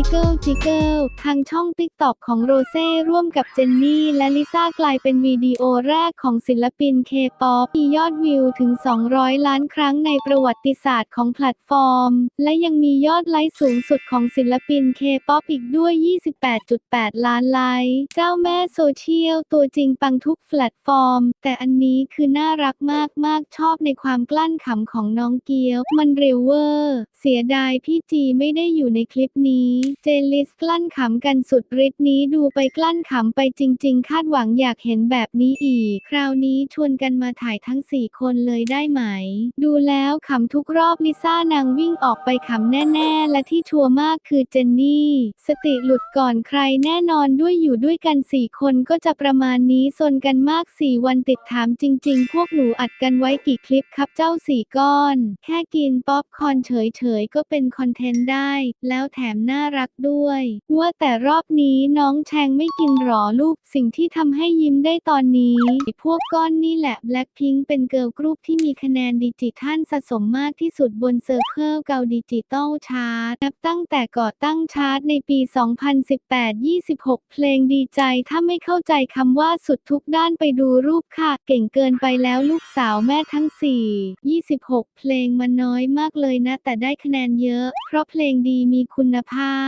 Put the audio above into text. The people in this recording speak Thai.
จิเกิลจิเกิลทางช่องติ๊กต็อกของโรเซ่ร่วมกับเจนนี่และลิซ่ากลายเป็นวิดีโอแรกของศิลปินเคป๊อปมียอดวิวถึง 200 ล้านครั้งในประวัติศาสตร์ของแพลตฟอร์ม และยังมียอดไลค์สูงสุดของศิลปินเคป๊อปอีกด้วย 28.8 ล้านไลค์ เจ้าแม่โซเชียลตัวจริงปังทุกแพลตฟอร์ม แต่อันนี้คือน่ารักมากๆชอบในความกลั้นขำของน้องเกียว มันเร็วเวอร์ เสียดายพี่จีไม่ได้อยู่ในคลิปนี้เจลิสกลั้นขำกันสุดฤทธิ์นี้ดูไปกลั้นขำไปจริง ๆ คาดหวังอยากเห็นแบบนี้อีก คราวนี้ชวนกันมาถ่ายทั้ง 4 คนเลยได้ไหม ดูแล้วขำทุกรอบลิซ่านางวิ่งออกไปขำแน่ๆ และที่ชัวร์มากคือเจนนี่ สติหลุดก่อนใครแน่นอนด้วยอยู่ด้วยกัน 4 คนก็จะประมาณนี้ซนกันมาก 4 วันติดถามจริง ๆ พวกหนูอัดกันไว้กี่คลิปครับเจ้าสี่ก้อน แค่กินป๊อปคอนเฉยๆก็เป็นคอนเทนต์ได้ แล้วแถมน่ารักด้วย ว่าแต่รอบนี้น้องแชงไม่กินหรอลูก สิ่งที่ทำให้ยิ้มได้ตอนนี้ พวกก้อนนี่แหละ Blackpink เป็นเกิร์ลกรุ๊ปที่มีคะแนนดิจิทัลสะสมมากที่สุดบนเซอร์เคิลเกาดิจิตอลชาร์ตนับตั้งแต่ก่อตั้งชาร์ตในปี 2018-26 เพลงดีใจถ้าไม่เข้าใจคำว่าสุดทุกด้านไปดูรูปค่ะ เก่งเกินไปแล้วลูกสาวแม่ทั้ง 4 26 เพลงมันน้อยมากเลยนะ แต่ได้คะแนนเยอะ เพราะเพลงดีมีคุณภาพ